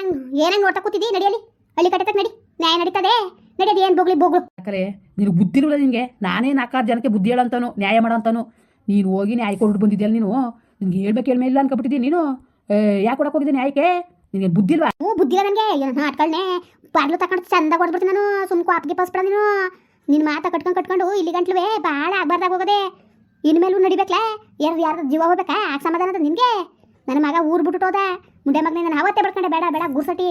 ನಂಗೆ ಏನಂಗೆ ನೋಡ್ತಾ ಕೂತಿದ್ದಿ? ನಡಿಯಲಿ ಅಲ್ಲಿ. ಕಟ್ಟತಕ್ಕೆ ನಡಿ. ನ್ಯಾಯ ನಡೀತದೆ. ನಡಿಯೋದು ಏನು ಬೋಗ್ಲಿ ಬೋಗ್ಲು. ಯಾಕರೆ ನೀನು ಬುದ್ಧಿ ಇರಲ್ಲ ನಿನಗೆ? ನಾನೇ ನಾಲ್ಕಾರು ಜನಕ್ಕೆ ಬುದ್ಧಿ ಹೇಳಂತಾನು ನ್ಯಾಯ ಮಾಡಂತಾನು? ನೀನು ಹೋಗಿ ನ್ಯಾಯ ಕೊಟ್ಟು ಬಂದಿದ್ಯಲ್ಲ ನೀನು? ನಿನ್ಗೆ ಹೇಳ್ಬೇಕು ಹೇಳ್ಮೇ ಇಲ್ಲ ಅನ್ಕೊಬಿಟ್ಟಿದ್ದೀನಿ ನೀನು? ಯಾಕೆ ಕೊಡಕ್ಕೆ ಹೋಗಿದ್ದೆ ನ್ಯಾಯಕ್ಕೆ? ನಿನಗೆ ಬುದ್ಧಿ ಇಲ್ವಾ? ಹ್ಞೂ ಬುದ್ಧಿ ಇಲ್ಲ ನನಗೆ. ಏನು ಆಟ್ಗಳನ್ನೇ ಬಾಗ್ಲು ತಕೊಂಡು ಚಂದ ಕೊಡ್ಬಿಡ್ತೀನಿ ನಾನು. ಸುಮ್ಕು ಅಪ್ಗೆ ಪಸ್ಬಿಡ ನೀನು. ನಿನ್ನ ಮಾತ ಕಟ್ಕೊಂಡು ಕಟ್ಕೊಂಡು ಇಲ್ಲಿ ಗಂಟ್ಲುವೆ ಭಾಳ ಆಗ್ಬಾರ್ದಾಗ ಹೋಗೋದೆ. ಇನ್ಮೇಲೂ ನಡಿಬೇಕಲ್ಲ ಯಾರು ಯಾರು ಜೀವ ಹೋಗ್ಬೇಕಾ? ಆ ಸಮಾಧಾನ ಅದ ನಿನಗೆ? ನನ್ನ ಮಗ ಊರು ಬಿಟ್ಟು ಹೋದ. ಮುಂದೆ ಮಗನೇ ನಾನು ಅವತ್ತೇ ಬಿಡ್ಕೊಂಡೆ ಬೇಡ ಬೇಡ ಗುರ್ಸಟಿ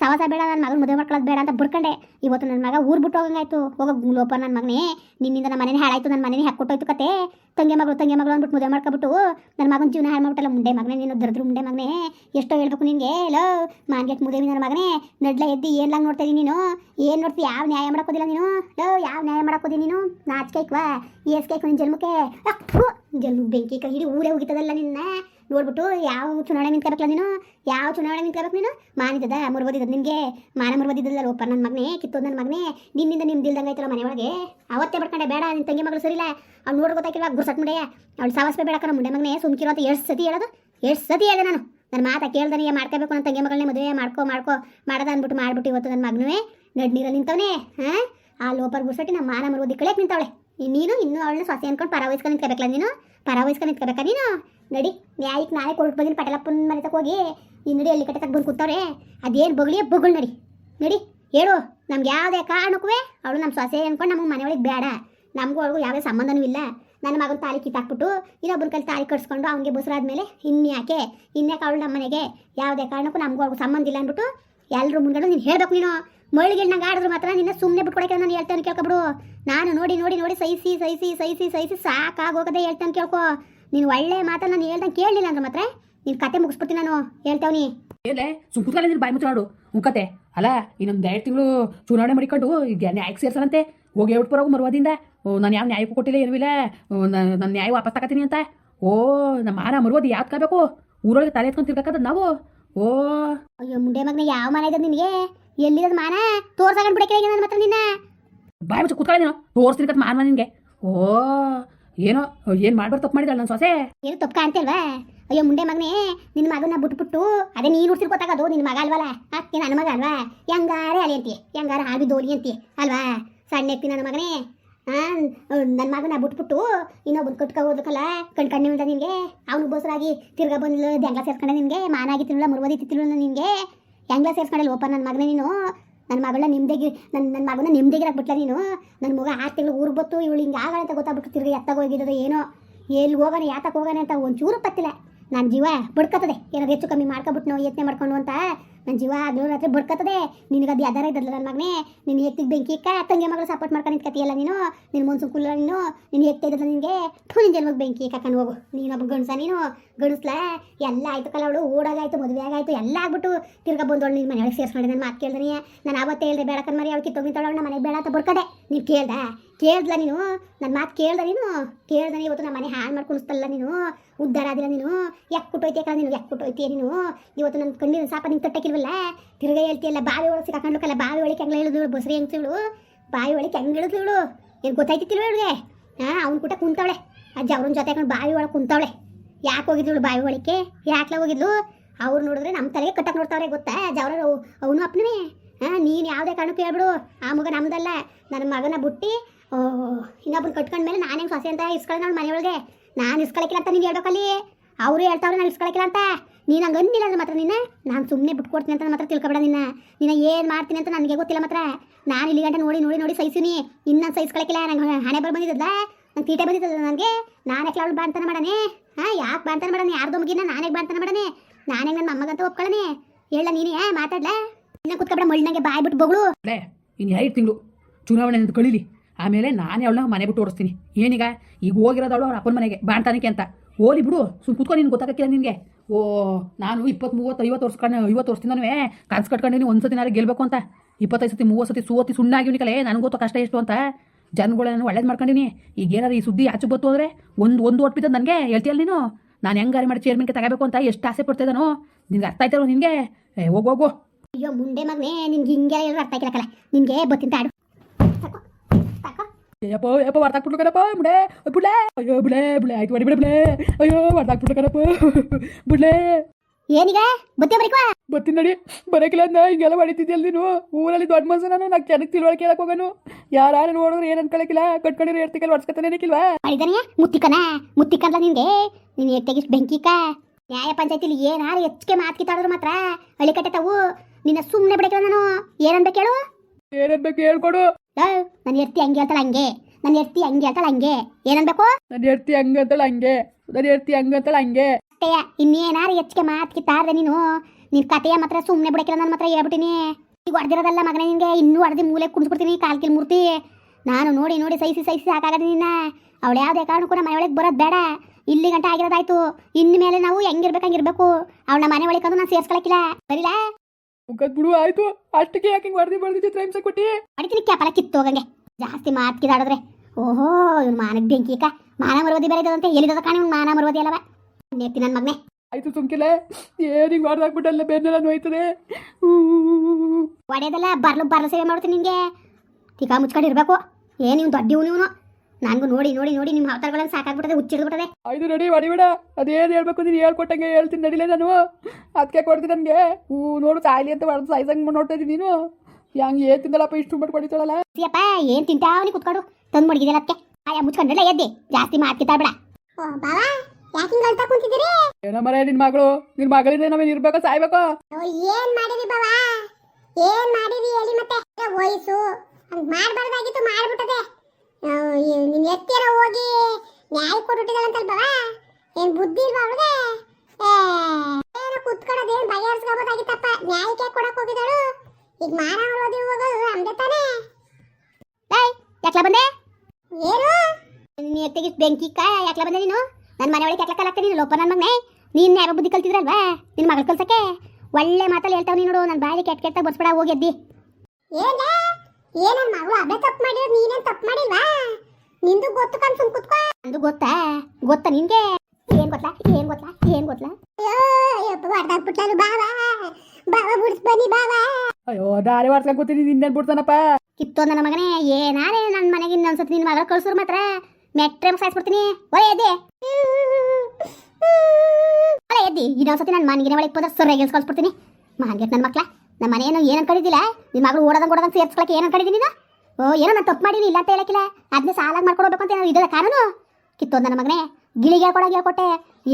ಸವಾಸ ಬೇಡ ನನ್ನ ಮಗನ ಮದುವೆ ಮಾಡ್ಕೊಳ್ಳೋದು ಬೇಡ ಅಂತ ಬಿಡ್ಕೊಂಡೆ ಇವತ್ತು ನನ್ನ ಮಗ ಊರು ಬಿಟ್ಟು ಹೋಗಂಗಾಯ್ತು. ಹೋಗೋ ಲೋಪ ನನ್ನ ಮಗನೇ. ನಿನ್ನಿಂದ ನನ್ನ ಮನೇನೇ ಹಾಳಾಯ್ತು ನನ್ನ ಮನೇನೇ ಹಾಕ್ಕೊಟ್ಟೋಯ್ತು ಕತೆ. ತಂಗಿ ಮಗಳು ತಂಗಿ ಮಗಳು ಅಂದ್ಬಿಟ್ಟು ಮದುವೆ ಮಾಡ್ಕೊಬಿಟ್ಟು ನನ್ನ ಮಗನ ಜೀವನ ಹಾಳು ಮಾಡ್ಬಿಟ್ಟಲ್ಲ. ಮುಂದೆ ಮಗನೇ, ನೀನು ದರದ್ರು ಮುಂದೆ ಮಗನೇ. ಎಷ್ಟೋ ಹೇಳ್ಬೇಕು ನಿನಗೆ. ಲೋ ಮಾನ್ಗೆಟ್ ಮುದೇವಿ ನನ್ನ ಮಗನೇ. ನಡ್ಲ ಎದ್ದು ಏನ್ಲಂಗ್ ನೋಡ್ತಾ ಇದ್ದೀನಿ ನೀನು? ಏನು ನೋಡ್ತಿ? ಯಾವ ನ್ಯಾಯ ಮಾಡಕ್ಕೋದಿಲ್ಲ ನೀನು? ಲೋ, ಯಾವ ನ್ಯಾಯ ಮಾಡಕ್ಕೋದಿ ನೀನು? ನಾಚಿಕೈಕ್ವಾ ಏಸ್ಕೈಕ್ ನಿನ್ನ ಜನ್ಮಕ್ಕೆ? ಅಪ್ಪು ಜನ್ಮ ಬೆಂಕಿ ಕೈ ಹಿಡಿ ಊರೇ ಹೋಗಿತ್ತದಲ್ಲ ನಿನ್ನ. ನೋಡ್ಬಿಟ್ಟು ಯಾವ ಚುನಾವಣೆ ನಿಂತ್ಕೋಬೇಕಲ್ಲ ನೀನು? ಯಾವ ಚುನಾವಣೆ ನಿಂತ್ಕೋಬೇಕು ನೀನು? ಮಾನಿದ್ದದ ಮುರ್ಬೋದಿದ್ದ ನಿನಗೆ. ಮಾನ ಮುರ್ಬೋದಿದ್ದಲ್ಲ ಲೋಪ ನನ್ನ ಮಗನೇ ಕಿತ್ತು ನನ್ನ ಮಗನೇ. ನಿನ್ನಿಂದ ನಿಮ್ದಿಲ್ದಂಗೆ ಐತಲ್ಲ ಮನೆ ಒಳಗೆ ಅವತ್ತೇ ಬಿಡ್ಕೊಂಡೆ ಬೇಡ ನಿನ್ನ ತಂಗಿ ಮಗಳು ಸರಿಲ್ಲ ಅವ್ನು ನೋಡ್ ಗೊತ್ತಾಗಿಲ್ವಾ ಗುರ್ಸಟ್ ಮುಡೆಯ ಅವ್ಳು ಸಾವಸ್ಪೆ ಬೇಡಕ್ಕ ಮುಂಡೆ ಮಗನೇ, ಸುಮ್ಕಿರೋ ಅಂತ ಎಷ್ಟು ಸತಿ ಹೇಳೋದು? ಎಷ್ಟು ಸತಿ ಹೇಳಿದೆ ನಾನು? ನನ್ನ ಮಾತಾ ಕೇಳ್ದನೆ ಮಾಡ್ಕೋಬೇಕು ನನ್ನ ತಂಗಿ ಮಗಳನ್ನೇ ಮದುವೆ ಮಾಡ್ಕೋ ಮಾಡ್ಕೋ. ಮಾಡದ ಅಂದ್ಬಿಟ್ಟು ಮಾಡ್ಬಿಟ್ಟು ಇವತ್ತು ನನ್ನ ಮಗನೇ ನಡ್ ನೀರಲ್ಲಿ ನಿಂತವನೇ, ಹಾಂ? ಆ ಲೋಪರ್ ಗುರ್ಸಟ್ಟಿ ನಮ್ಮ ಮಾನ ಮರುವುದಿ ಕಳೆಯಕ್ಕೆ ನಿಂತವಳೆ. ನೀನು ಇನ್ನೂ ಅವಳನ್ನ ಸೊಸೆ ಅನ್ಕೊಂಡು ಪರ ವಹಿಸ್ಕೊಂಡು ನಿಂತ್ಕೋಬೇಕಲ್ಲ ನೀನು? ಪರ ವಹಿಸ್ಕೊಂಡು ನಿಂತ್ಕೋಬೇಕಾ ನೀನು? ನಡಿ ನ್ಯಾಯಕ್ಕೆ ನಾಳೆ ಕೊಟ್ಟು ಬಂದಿನ ಪಟಲಪ್ಪನ ಮನೆ ತಕ ಹೋಗಿ, ಈ ನಡಿ ಅಲ್ಲಿ ಕಟ್ಟೆ ತಗ ಬಂದು ಕೂತವ್ರೆ, ಅದೇನು ಬಗಳಿಯ ಬೊಗಳು ನಡಿ. ನಡಿ, ಹೇಳು, ನಮ್ಗೆ ಯಾವುದೇ ಕಾರಣಕ್ಕೂ ಅವಳು ನಮ್ಮ ಸೊಸೆ ಅನ್ಕೊಂಡು ನಮಗೆ ಮನೆಯೊಳಗೆ ಬೇಡ ನಮಗೂ ಅವಳಿಗೂ ಯಾವುದೇ ಸಂಬಂಧನೂ ಇಲ್ಲ. ನನ್ನ ಮಗನ ತಾಳಿ ಕಿತ್ತಾಕ್ಬಿಟ್ಟು ಇನ್ನೊಬ್ಬನ ಕಲ್ಲಿ ತಾಳಿ ಕಟ್ಸ್ಕೊಂಡು ಅವ್ನಿಗೆ ಬಸರಾದ್ಮೇಲೆ ಇನ್ಯಾಕೆ ಇನ್ಯಾಕೆ ಅವಳು ನಮ್ಮ ಮನೆಗೆ ಯಾವುದೇ ಕಾರಣಕ್ಕೂ ನಮಗೂ ಅವ್ಳಿಗೂ ಸಂಬಂಧ ಇಲ್ಲ ಅಂದ್ಬಿಟ್ಟು ಎಲ್ಲರೂ ಮುಂದೆ ನೀನು ಹೇಳ್ಬೇಕು ನೀನು. ಮಳಿಗೆ ನಂಗೆ ಆಡಿದ್ರು ಮಾತ್ರ ನಿನ್ನ ಸುಮ್ಮನೆ ಬಿಟ್ಕೊಡಕ್ಕೆ ನಾನು ಹೇಳ್ತೇನೆ ಕೇಳ್ಕೊಬಿಡು ನಾನು ನೋಡಿ ನೋಡಿ ನೋಡಿ ಸಹಿಸಿ ಸಹಿಸಿ ಸಹಿಸಿ ಸಹಿಸಿ ಸಾಕಾಗೋಗದೆ ಹೇಳ್ತಾನೆ ಕೇಳ್ಕೊ. ನೀನು ಒಳ್ಳೆ ಮಾತನ್ನ ನಾನು ಹೇಳ್ದಂಗೆ ಕೇಳಲಿಲ್ಲ ಅಂದ್ರೆ ಮಾತ್ರ ನಿನ್ನ ಕತೆ ಮುಗಿಸ್ಬಿಡ್ತೀನಿ ನಾನು ಹೇಳ್ತೇವನಿ ಏನೇ ಸುಮ್ ನೀನು ಬಾಯಿ ಮುಚ್ಚಾಡು ಕತೆ. ಅಲ್ಲ ಇನ್ನೊಂದು ಎರಡು ತಿಂಗಳು ಚುನಾವಣೆ ಮಾಡಿಕೊಂಡು ಈಗ ನ್ಯಾಯಕ್ಕೆ ಸೇರ್ಸರಂತೆ ಹೋಗಿ ಹೇಳ್ಬಿಟ್ಟು ಬರೋಗು ಮರುವಾದಿಂದ. ನಾನು ಯಾವ ನ್ಯಾಯಕ್ಕೂ ಕೊಟ್ಟಿಲ್ಲ ಏನೂ ಇಲ್ಲ. ನನ್ನ ನ್ಯಾಯ ವಾಪಸ್ ತಗೋತೀನಿ ಅಂತ. ಓ ನಮ್ಮ ಮಾನ ಮರುವಾದಿ ಯಾವ್ದು ಕಾಬೇಕು ಊರೊಳಗೆ ತಲೆ ಎತ್ಕೊಂಡು ತಿರ್ಗಕ್ಕದ ನಾವು. ಓ. ಅಯ್ಯೋ ಮುಂಡೆ ಮಗನ ಯಾವ ಮನೆ ಇದೆ ನಿನಗೆ? ಎಲ್ಲಿರೋದು ಮಾನ? ತೋರ್ಸಕೊಂಡು ಬಿಡಕ್ಕೆ ನನ್ನ ಮಾತ್ರ ನಿನ್ನ? ಬಾಯಿ ಮುಚ್ಚ ಕೂತ್ಕೊಳ್ಳಿ ನೀನು ತೋರಿಸ್ತೀನಿ ಮಾನ ನಿನಗೆ. ಓ. ಏನೋ, ಏನು ಮಾಡ್ಬಾರ್ದು ತಪ್ಪು ಮಾಡಿದಲ್ಲ ನನ್ನ ಸೊಸೆ. ಏನು ತಪ್ಪು ಕಾಣ್ತಿಲ್ವಾ ಅಯ್ಯೋ, ಮುಂಡೆ ಮಗನೇ ನಿನ್ನ ಮಗನ ಬಿಟ್ಬಿಟ್ಟು, ಅದೇ ನೀನು ಗೊತ್ತಾಗದು ನಿನ್ನ ಮಗ ಅಲ್ವಾ ಅಕ್ಕಿ ನನ್ನ ಮಗ ಅಲ್ವಾ? ಹೆಂಗಾರೆ ಅಲಿ ಅಂತಿ ಹೆಂಗಾರ ಹಾವಿ ದೋಲಿ ಅಂತಿ ಅಲ್ವಾ? ಸಣ್ಣ ಎತ್ತಿ ನನ್ನ ಮಗನೇ ಹಾಂ ನನ್ನ ಮಗನ ಬಿಟ್ಬಿಟ್ಟು ಇನ್ನೊಬ್ಬನ ಕಟ್ಕೊ ಹೋದಕ್ಕಲ್ಲ ಕಣ್ ಕಣ್ಣು ಇಲ್ದ ನಿನಗೆ? ಅವನು ಬೋಸರಾಗಿ ತಿರ್ಗಾ ಬಂದಿಲ್ಲ ಹೆಂಗ ಸೇರ್ಕೊಂಡೆ ನಿನಗೆ? ಮಾನಾಗಿ ತಿನ್ನಲ್ಲ ಮುರುವದಿ ತಿತ್ತಿಲ್ಲ ನಿನಗೆ? ಹೆಂಗ್ಲಾ ಸೇರ್ಸ್ಕೊಂಡಲ್ಲ ಓಪನ್ ನನ್ನ ಮಗನೇ ನೀನು? ನನ್ನ ಮಗಳನ್ನ ನಿಮ್ದೆಗಿ ನನ್ನ ನನ್ನ ಮಗನ ನಿಮ್ದೆಗಿರಾಕ್ ಬಿಟ್ಲ ನೀನು. ನನ್ನ ಮಗ ಆರು ತಿಂಗಳು ಊರು ಬತ್ತು, ಇವಳು ಹಿಂಗೆ ಆಗಲ್ಲ ಅಂತ ಗೊತ್ತಾಗ್ಬಿಟ್ಟು ತಿರ್ಗಿ ಎತ್ತಾಗ ಹೋಗಿದ್ದೋ ಏನೋ. ಎಲ್ಲಿ ಹೋಗೋಣ ಯಾತಕ್ಕೆ ಹೋಗೋಣ ಅಂತ ಒಂಚೂರು ಪತ್ತಿಲ್ಲ. ನನ್ನ ಜೀವ ಬಡ್ಕತ್ತದೆ ಏನಾದ್ರು ಹೆಚ್ಚು ಕಮ್ಮಿ ಮಾಡ್ಕೊಬಿಟ್ಟು ನಾವು ಯತ್ನೆ ಮಾಡ್ಕೊಂಡು ಅಂತ. ನನ್ನ ಜೀವ ಹಗಲು ರಾತ್ರಿ ಬಡ್ಕತ್ತದೆ. ನಿನಗೆ ಅದು ಯಾವ್ದಾರ ಇದ್ದಲ್ಲ ನನ್ನ ಮಗನೇ. ನಿನ್ನ ಎತ್ತಿಗೆ ಬೆಂಕಿ ಇಕ್ಕ ತಂಗಿ ಮಗಳು ಸಪೋರ್ಟ್ ಮಾಡ್ಕೊಂಡು ನಿಂತ್ಕತಿಯಲ್ಲ ನೀನು. ನಿನ್ನ ಮನ್ಸು ಕುಲ್ಲ ನೀನು. ನಿನ್ನ ಎತ್ತ ಇದ್ದಲ್ಲ ನಿನಗೆ. ಥೂ ನಿನ್ನ ಜನ್ಮಕ್ಕೆ ಬೆಂಕಿ ಕರ್ಕೊಂಡು ಹೋಗು. ನೀನೊಬ್ಬ ಗಣಸ ನೀನು. ಗಣಸ್ಲ ಎಲ್ಲ ಆಯ್ತು ಕಲ ಅವಳು. ಓಡೋದಾಯ್ತು ಮದುವೆ ಆಗಾಯ್ತು, ಎಲ್ಲ ಆಗ್ಬಿಟ್ಟು ತಿರ್ಗಾ ಬಂದವಳು ನಿನ್ನ ಮನೆಯೊಳಗೆ ಸೇರಿಸ್ಕೊಂಡೆ ನನ್ನ ಮಾತು ಕೇಳಿದ್ರೆ ನಾನು ಅವತ್ತೇ ಬೇಡ ಮರಿ ಅವಳು ಕಿತ್ತೋಗಿದ್ದಾಳು ನಮ್ಮ ಮನೆಗೆ ಬೇಡ ಅಂತ ಬರ್ಕದೆ ನೀನು ಕೇಳ್ದ? ಕೇಳ್ದಲ್ಲ ನೀನು? ನನ್ನ ಮಾತು ಕೇಳ್ದ ನೀನು? ಕೇಳ್ದನಿ, ಇವತ್ತು ನಮ್ಮ ಮನೆ ಹಾಳು ಮಾಡ್ಕೊಳಿಸ್ತಲ್ಲ ನೀನು? ಉದ್ದಾರ ಆದಿಲ್ಲ ನೀನು? ಯಾಕೆ ಕುಟ್ಟೋಯ್ತಿ ಕಲ ನೀನು? ಯಾಕೆ ಕುಟ್ಟೋಯ್ತೀಯ ನೀನು? ಇವತ್ತು ನನ್ನ ಕಣ್ಣಿನ ಸಾಪ ನಿಂಗೆ ತಟ್ಟಕ್ಕಿಲ್ವಲ್ಲ ತಿರ್ಗಾ ಹೇಳ್ತೀಯಲ್ಲ, ಬಾವಿ ಒಳಗೆ ಸಿಕ್ಕಾಕೊಂಡ್ಲಕ್ಕಲ್ಲ ಬಾವಿ ಒಳಗೆ ಹೆಂಗ್ ಬಸ್ರಿ ಹೆಂಗ್ ಇವಳು ಬಾವಿ ಒಳಗೆ ಹೆಂಗ್ ಇವಳು ಏನು ಗೊತ್ತಾಯ್ತಿತ್ತಿಲ್ವ ಇವಳಿಗೆ? ಹಾಂ, ಅವ್ನು ಕೂಟ ಕುಂತವಳೆ. ಅಜ್ಜ ಅವ್ರನ್ನ ಜೊತೆ ಹಾಕೊಂಡು ಬಾವಿ ಒಳಗೆ ಕುಂತವಳೆ. ಯಾಕೆ ಹೋಗಿದ್ಳು ಬಾವಿ ಒಳಕ್ಕೆ? ಯಾಕೆ ಹೋಗಿದ್ಲು? ಅವ್ರು ನೋಡಿದ್ರೆ ನಮ್ಮ ತಲೆಗೆ ಕಟ್ಟಕ್ಕೆ ನೋಡ್ತಾವ್ರೆ ಗೊತ್ತಾ? ಜವರ ಅವನು ಅಪ್ಪನೇ ಹಾಂ, ನೀನು ಯಾವುದೇ ಕಾರಣಕ್ಕೂ ಹೇಳ್ಬಿಡು. ಆ ಮಗ ನಮ್ದಲ್ಲ. ನನ್ನ ಮಗನ ಬುಟ್ಟಿ. ಇನ್ನೊಬ್ಬನ ಕಟ್ಕೊಂಡ್ಮೇಲೆ ನಾನೇ ಸೊಸೆ ಅಂತ ಇಸ್ಕೊಳ್ಳೋಣ ಮನೆಯೊಳಗೆ ನಾನು ಇಸ್ಕೊಳಕಿಲ್ಲ ಅಂತ ನೀನು ಹೇಳ್ಬೇಕಲ್ಲಿ? ಅವರು ಹೇಳ್ತಾವ್ರೆ ನಾನು ಇಸ್ಕೊಳಕಿಲ್ಲ ಅಂತ. ನೀನು ಹಂಗೆ ಅಂದಿಲ್ಲ ಮಾತ್ರ ನಿನ್ನ? ನಾನು ಸುಮ್ಮನೆ ಬಿಟ್ಕೊಡ್ತೀನಿ ಅಂತ ಮಾತ್ರ ತಿಳ್ಕೊಬೇಡ ನಿನ್ನ. ನಿನ್ನ ಏನು ಮಾಡ್ತೀನಿ ಅಂತ ನನಗೆ ಗೊತ್ತಿಲ್ಲ ಮಾತ್ರ. ನಾನು ಇಲ್ಲಿ ಗಂಟೆ ನೋಡಿ ನೋಡಿ ನೋಡಿ ಸಹಿಸಿನಿ ಇನ್ನೊಂದು ಸಹಿಸ್ಕೊಳಕ್ಕಿಲ್ಲ ನಂಗೆ ಹಣೆ ಬರ್ ಬಂದಿದ್ದಲ್ಲ. ನಂಗೆ ತೀಟೆ ಬಂದಿದ್ದಲ್ಲ ನನಗೆ. ನಾನೇ ಅವಳು ಬಾಂತನ ಮಾಡನೆ ಹಾಂ, ಯಾಕೆ ಬಾಣ್ತನ ಮಾಡನೆ ಯಾರ್ದೋ ಮಗಿನ ನಾನೇ ಬಾಣ್ತಾನೆ ಮಾಡನೆ ನಾನೇ ನನ್ನ ಮಮ್ಮಗಂತ ಒಪ್ಕೊಳ್ಳನೆ ಹೇಳ ನೀನೇ ಮಾತಾಡ್ಲ? ಇನ್ನ ಕುತ್ಕೊಬೇಡ ಮಳ್ಳಿನಂಗೆ ಬಾಯ್ ಬಿಟ್ಟು ಬಗಳು. ಇನ್ನು ಎರಡು ತಿಂಗಳು ಚುನಾವಣೆ ಅಂತ ಕಳೀಲಿ. ಆಮೇಲೆ ನಾನೇ ಅವಳನ್ನ ಮನೆ ಬಿಟ್ಟು ಓಡಿಸ್ತೀನಿ. ಏನೀಗ? ಈಗ ಹೋಗಿರೋದವಳು ಅವ್ರ ಅಪ್ಪನ ಮನೆಗೆ, ಬಾಣ್ತಾನಿಕೆ ಅಂತ. ಓಲಿ ಬಿಡು ಸುಮ್ ಕೂತ್ಕೊ ನಿನ್ಗೆ ಗೊತ್ತಾಗಕ್ಕಿಲ್ಲ ನಿನಗೆ. ಓ, ನಾನು ಇಪ್ಪತ್ತು ಮೂವತ್ತು, ಐವತ್ತು ವರ್ಷ ಕಣ್ಣು ಐವತ್ತು ವರ್ಷದಿಂದನೂ ಕನ್ಸು ಕಟ್ಕೊಂಡಿನಿ ಒಂದು ಸತಿ ನಾಳೆ ಗೆಲ್ಬೇಕು ಅಂತ. ಇಪ್ಪತ್ತೈದು ಸತಿ, ಮೂವತ್ತು ಸತಿ ಸೋತಿ ಸುಣ್ಣಾಗಿ ಕಲೆ ನನಗೆ ಗೊತ್ತು ಕಷ್ಟ ಎಷ್ಟು ಅಂತ. ಜನಗಳನ್ನ ಒಳ್ಳೇದು ಮಾಡ್ಕೊಂಡಿನಿ. ಈಗ ಏನಾರು ಈ ಸುದ್ದಿ ಆಚೆ ಬತ್ತು ಅಂದರೆ ಒಂದು ಒಂದು ಒಟ್ಟು ಬಿದ್ದದ್ದು ನನಗೆ, ಹೇಳ್ತೀಯಲ್ಲ ನೀನು? ನಾನು ಹೆಂಗಾರಿ ಮಾಡಿ ಚೇರ್ಮನ್ಗೆ ತಗೋಬೇಕು ಅಂತ ಎಷ್ಟು ಆಸೆ ಪಡ್ತಿದ್ದಾನೋ ನಿನ್ಗೆ ಅರ್ಥ ಆಯ್ತಲ್ವ ನಿನಗೆ? ಏ, ಹೋಗು ಅಯ್ಯೋ ಮುಂಡೆ ಮಗನೇ, ನಿನ್ಗೆ ಹಿಂಗೆ ಅರ್ಥ ಆಗಿರಕ್ಕಲ್ಲ ನಿನಗೆ ಬತ್ತಿಂತ ಆಡು. ಯಪ್ಪ ಯಪ್ಪ ಹೊರ್ತಾಕ್ಬಿಟ್ಲು ಕಣಪ್ಪ ಬುಡೆ ಬಿಡ್ಲೆ ಅಯ್ಯೋ ಬಿಡೆ ಬುಲೇ ಆಯ್ತು ಮಾಡಿ ಬಿಡ ಬಿಡೆ ಅಯ್ಯೋ ಹೊರ್ತಾಕ್ಬಿಟ್ಲು ಕಣಪ್ಪ ಬುಡ್ಲೆ ಏನೀಗ ಬತ್ತಿ ಬರೀಕೋ ಬತ್ತಿ ನಡಿ ಬರಕಿಲ್ಲ ಅಂದ ಹಿಂಗೆಲ್ಲ ಹೊಡಿತಿದ್ಯಲ್ಲ ನೀನು ಊರಲ್ಲಿ ದೊಡ್ಡ ಮನ್ಸು ನಾನು ನಾಲ್ಕು ಜನಕ್ಕೆ ತಿಳುವಳಿಕೆ ಹೇಳಕ್ ಹೋಗನು ಯಾರು ನೋಡಿದ್ರೆ ಏನು ಅನ್ಕೊಳಕಿಲ್ಲ ಕಟ್ಕೊಂಡಿರೋ ಹೇಳ್ತಿಕಲ್ ಹೊಡ್ಸ್ಕೊತಾನೆ ಏನಿಕ್ಕಿಲ್ವಾ ಮಾಡಿದಾನೆ ಮುತ್ತಿಕನ ಮುತ್ತಿಕಲ್ಲ ನಿನ್ಗೆ ನೀನು ತೆಗಿಸ್ ಬೆಂಕಿಕ ನ್ಯಾಯ ಪಂಚಾಯತಿಲಿ ಏನಾರು ಹೆಚ್ಚಿಗೆ ಮಾತು ಕಿತ್ತಾಡಿದ್ರು ಮಾತ್ರ ಹಳ್ಳಿ ಕಟ್ಟೆ ತಾವು ನಿನ್ನ ಸುಮ್ಮನೆ ಬಿಡಕಿಲ್ಲ ನಾನು ಏನಂತ ಹೇಳು ಏನನ್ಬೇಕು ಹೇಳ್ಕೊಡು. ನನ್ನ ಎರ್ತಿ ಹಂಗೆ ಹೇಳ್ತಾಳೆ ಹಂಗೆ. ನನ್ನ ಎರ್ತಿ ಹಂಗೆ ಹೇಳ್ತಾಳೆ ಹಂಗೆ. ಏನನ್ಬೇಕು ನಾನು ಹೇಳ್ತಿ ಹಂಗಂತಳ ಹಂಗೆ. ನಾನು ಹೇಳ್ತಿ ಹಂಗಂತಳ ಹಂಗೆ. ಅಷ್ಟೇಯ ಇನ್ನೇನಾರು ಹೆಚ್ಚಿಗೆ ಮಾತು ಕಿತ್ತಾಡ್ದೆ ನೀನು. ನಿನ್ ಕತೆಯ ಮಾತ್ರ ಸುಮ್ಮನೆ ಬಿಡಕ್ಕಿಲ್ಲ ನನ್ನ ಮಾತ್ರ ಹೇಳ್ಬಿಟ್ಟಿನಿ. ಈಗ ಹೊಡೆದಿರೋದಲ್ಲ ಮಗನೇ ನಿಂಗೆ ಇನ್ನೂ ಹೊಡೆದು ಮೂಲೆ ಕುಣಿಸ್ಬಿಡ್ತೀನಿ ಕಾಲ್ಕಿಲ್ ಮೂರ್ತಿ. ನಾನು ನೋಡಿ ನೋಡಿ ಸೈಸಿ ಸೈಸಿ ಸಾಕಾಗದೆ ನಿನ್ನ. ಅವಳು ಯಾವುದೇ ಕಾರಣ ಕೂಡ ಮನೆ ಒಳಗೆ ಬರೋದು ಬೇಡ. ಇಲ್ಲಿ ಗಂಟ ಆಗಿರೋದಾಯ್ತು. ಇನ್ಮೇಲೆ ಮೇಲೆ ನಾವು ಹೆಂಗಿರ್ಬೇಕು ಹಂಗಿರ್ಬೇಕು. ಅವಳ ಮನೆ ಒಳಗೆ ನಾನು ಸೇರ್ಸ್ಕೊಳಕಿಲ್ಲ ಬರಿಲ್ಲ ಮುಖದ್ ಬಿಡು ಆಯ್ತು. ಅಷ್ಟಕ್ಕೆ ಯಾಕೆ ಹಿಂಗೆ ಹೊಡೆದಿ ಬಡ್ದಿ ಚಿತ್ರ ಹಿಂಸೆ ಕೊಟ್ಟಿ? ಹೊಡಿತೀನಿ ಕ್ಯಾಪಲ ಕಿತ್ತೋಗಂಗೆ ಜಾಸ್ತಿ ಮಾತ್ ಕಿದಾಡಿದ್ರೆ. ಓಹೋ ಇವ್ನು ಮಾನಕ್ ಬೆಂಕಿ ಇಕ್ಕ ಮಾನ ಮರುವದಿ ಬೇರೆ ಇದ್ದದಂತೆ. ಎಲ್ಲಿದ ಕಾಣಿ ಇವ್ನು ಮಾನ ಮರುವದಿ ಅಲ್ಲವ? ನೆತ್ತಿ ನನ್ನ ಮಗನೇ. ಆಯ್ತು ಸುಮ್ಕಿಲ್ಲ ಏನು ಹಿಂಗೆ ಹೊಡೆದಾಕ್ಬಿಟ್ಟಲ್ಲ ಬೆನ್ನೆಲ್ಲ ನೋಯ್ತದೆ? ಒಡೆದಲ್ಲ ಬರ್ಲು ಬರ್ಲು ಸೇವೆ ಮಾಡ್ತೀನಿ ನಿಮಗೆ ತಿಕಾ ಮುಚ್ಕೊಂಡಿರ್ಬೇಕು. ಏನು ನೀವು ದೊಡ್ಡ ಇವನು ಇವನು? ನನಗೂ ನೋಡಿ ನೋಡಿ ನೋಡಿ ನಿಮ್ಮ ಅವತಾರಗಳನ್ನು ಸಾಕಾಗ್ಬಿಟ್ಟದೆ ಹುಚ್ಚಿಡ್ಬಿಟ್ಟದೆ ಐದು ನಡಿ ಹೊಡಿಬೇಡ ಅದೇನು ಹೇಳ್ಬೇಕು ನೀನು ಹೇಳ್ಕೊಟ್ಟಂಗೆ ಹೇಳ್ತೀನಿ ನಡಿಲೇ ನಾನು. ಅದಕ್ಕೆ ಕೊಡ್ತೀನಿ ನನಗೆ. ಹೂ ನೋಡು ತಾಯಿಲಿ ಅಂತ ಹೊಡೆದು ಹಂಗ್ ನೋಡ್ತಾ ಇದ್ದೀನಿ ನೀನು. ಹಂಗ್ ಏನ್ ತಿಂದಲ್ಲಪ್ಪ ಇಷ್ಟು ಮಾಡಿ ಹೊಡಿತಾಳಲ್ಲ ಸಿಯಪ್ಪ ಏನು ತಿಂತಾವನಿ ಕುತ್ಕೊಂಡು? ತಂದು ಮಡಗಿದೆಲ್ಲ ಅದಕ್ಕೆ ಆಯಾ ಮುಚ್ಕೊಂಡ್ರಲ್ಲ ಎದ್ದಿ. ಜಾಸ್ತಿ ಮಾತು ಬಿಡ. ಬಾವಾ ಯಾಕೆ ಹಿಂಗೆ ಅಳ್ತಾ ಕುಂತಿದ್ದೀರಿ? ಏನೋ ಮರ ನಿನ್ನ ಮಗಳು. ನಿನ್ ಮಗಳಿಂದ ನಾವೇನು ಇರ್ಬೇಕು ಸಾಯ್ಬೇಕು? ಏನ್ ಮಾಡಿರಿ ಬಾವಾ? ಏನ್ ಮಾಡಿರಿ ಹೇಳಿ ಮತ್ತೆ? ವಯಸ್ಸು. ಹಂಗ್ ಮಾಡ್ಬಾರ್ದಾಗಿತ್ತು ನ್ಯಾಯ ಕೊಟ್ಬಿಟ್ಟಿದ್ದಾಳಂತಲ್ ಬಾವಾ? ಏನ್ ಬುದ್ಧಿ ಇಲ್ವಾ ಅವಳಿಗೆ? ಏನೋ ಕುತ್ಕೊಳ್ಳೋದು ಏನ್ ಬಗೆಹರಿಸ್ಕೋಬೋದಾಗಿತ್ತಪ್ಪ ನ್ಯಾಯಕ್ಕೆ ಕೊಡಕ್ ಹೋಗಿದ್ದಾಳು. ಈಗ ಮಾನ ಓದಿ ಹೋಗೋದು ನಮ್ದೆ ತಾನೇ. ಯಾಕ್ಲ ಬಂದೆ? ಏನು? ನಿನ್ನ ಎತ್ತಿಗೆ ಬೆಂಕಿ ಕಾ ಯಾಕ್ಲ ಬಂದೆ ನೀನು? ನನ್ನ ಮನೆ ಒಳಗೆ ಯಾಕ್ಲ ಕಲಾಗ್ತೀನಿ ನೀನು? ಲೋಪ ನನ್ನ ಮಗನೇ? ನೀನ್ ಯಾರೋ ಬುದ್ಧಿ ಕಲ್ತಿದ್ರಲ್ವಾ? ನಿನ್ನ ಮಗಳು ಕಲ್ಸಕ್ಕೆ? ಒಳ್ಳೆ ಮಾತಲ್ಲಿ ಹೇಳ್ತಾವ ನೀನು ನೋಡು ನನ್ನ ಬಾಯಿ ಕೆಟ್ಟ ಕೆಟ್ಟ ಬರ್ಸ್ಬೇಡ ಹೋಗಿ ಎದ್ದಿ ಏನ ಏನನ್ನ ಮಗಳು ಅದೇ ತಪ್ಪು ಮಾಡಿರೋದು ನೀನೇನು ತಪ್ಪು ಮಾಡಿಲ್ವಾ? ನಿಂದು ಗೊತ್ತು ಕಣ್ ನಂದು ಗೊತ್ತಾ? ಗೊತ್ತಾ ನಿನ್ಗೆ? ಏನ್ ಗೊತ್ತಾ? ಏನ್ ಗೊತ್ತಾ? ಏನ್ ಗೊತ್ತಾ? ಅಯ್ಯೋ ಹೊಡ್ದಾಕ್ಬಿಟ್ಲಾರು ಬಾವಾ. ಬಾವಾ ಬಿಡಿಸ್ ಬನ್ನಿ ಬಾವಾ. ಅಯ್ಯೋ ದಾರಿ ವಾಡ್ಸ್ಕೊಂಡು ಕೂತೀನಿ ನಿನ್ನೇನ್ ಬಿಡ್ತಾನಪ್ಪ. ಕಿತ್ತೋ ನನ್ನ ಮಗನೇ ಏನಾರೇ ನನ್ನ ಮನೆಗೆ ಇನ್ನೊಂದ್ಸತಿ ನಿನ್ನ ಮಗಳ ಕಳ್ಸೋರು ಮಾತ್ರ. ಮೆಟ್ರೆ ಸಾಯಿಸ್ಬಿಡ್ತೀನಿ ಒಳ್ಳೆ ಎದ್ದಿ. ಒಳ್ಳೆ ಎದ್ದಿ. ಇನ್ನೊಂದ್ಸತಿ ನನ್ನ ಮನೆಗಿನ ಒಳಗೆ ಪದ ಸೊರ್ರೆ ಗೆಲ್ಸ್ ಕಳ್ಸ್ಬಿಡ್ತೀನಿ. ಮಾನ್ಗೆಟ್ ನನ್ನ ಮಕ್ಳ ನಮ್ಮ ಮನೆಯನ್ನು ಏನು ಅನ್ಕೊಂಡಿದ್ದಿಲ್ಲ ನಿಮ್ಮ ಮಗಳು ಓಡೋದಂಗೆ ಓಡೋದಂಗೆ ಸೇರ್ಸ್ಕೊಳಕ್ಕೆ ಏನು ಅನ್ಕೊಂಡಿದ್ದೀನಿ ನೀನು? ಓ ಏನೋ ನಾನು ತಪ್ಪು ಮಾಡೀನಿ ಇಲ್ಲ ಅಂತ ಹೇಳಕ್ಕಿಲ್ಲ. ಅದನ್ನ ಸಾಲಾಗಿ ಮಾಡ್ಕೊಡ್ಬೇಕು ಅಂತ ಇದದ ಕಾನೂನು ಕಿತ್ತೋದ್ ನನ್ನ ಮಗನೇ? ಗಿಳಿಗೆ ಕೊಡೋಗಿ ಕೊಟ್ಟೆ.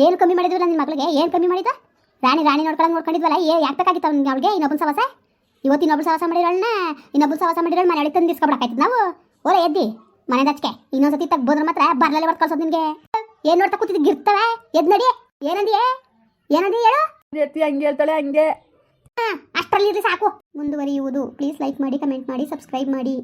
ಏನು ಕಮ್ಮಿ ಮಾಡಿದ್ರು ನಿನ್ನ ಮಗಳಿಗೆ? ಏನು ಕಮ್ಮಿ ಮಾಡಿದ ರಾಣಿ ರಾಣಿ ನೋಡ್ಕೊಳ್ಳೋ ನೋಡ್ಕೊಂಡಿದ್ವಲ್ಲ ಏ ಯಾಕೆ ಬೇಕಾಗಿತ್ತು ಅವ್ನಿಗೆ ಅವಳಿಗೆ? ಇನ್ನೊಬ್ಬನ ಸವಾಸ? ಇವತ್ತು ಇನ್ನೊಬ್ಬರು ಸವಾಸ ಮಾಡಿರೋಳನ್ನ ಇನ್ನೊಬ್ಬರು ಸವಾಸ ಮಾಡಿರೋಳು ಮನೆ ತಂದು ಇಸ್ಕೊಬಿಡಕಾಯ್ತದ ನಾವು? ಓಲೆ ಎದ್ದಿ. ಮನೆ ದಚ್ಕೆ ಇನ್ನೊಂದ್ಸತಿ ತಗ್ಬೋದ್ರ ಮಾತ್ರ ಬರ್ಲಲ್ಲಿ ಹೊಡ್ ಕಳ್ಸೋದು ನಿನಗೆ. ಏನ್ ನೋಡ್ತಾ ಕೂತಿದ್ ಗಿರ್ತವೆ? ಎದ್ ನಡಿ. ಏನಂದಿ ಏನಂದಿ ಹೇಳು? ಎತ್ತಿ ಹಂಗೆ ಹೇಳ್ತಾಳೆ ಹಂಗೆ. ಅಷ್ಟರಲ್ಲಿ ಇರ್ಲಿ ಸಾಕು. ಮುಂದುವರಿಯುವುದು. ಪ್ಲೀಸ್ ಲೈಕ್ ಮಾಡಿ ಕಮೆಂಟ್ ಮಾಡಿ ಸಬ್ಸ್ಕ್ರೈಬ್ ಮಾಡಿ.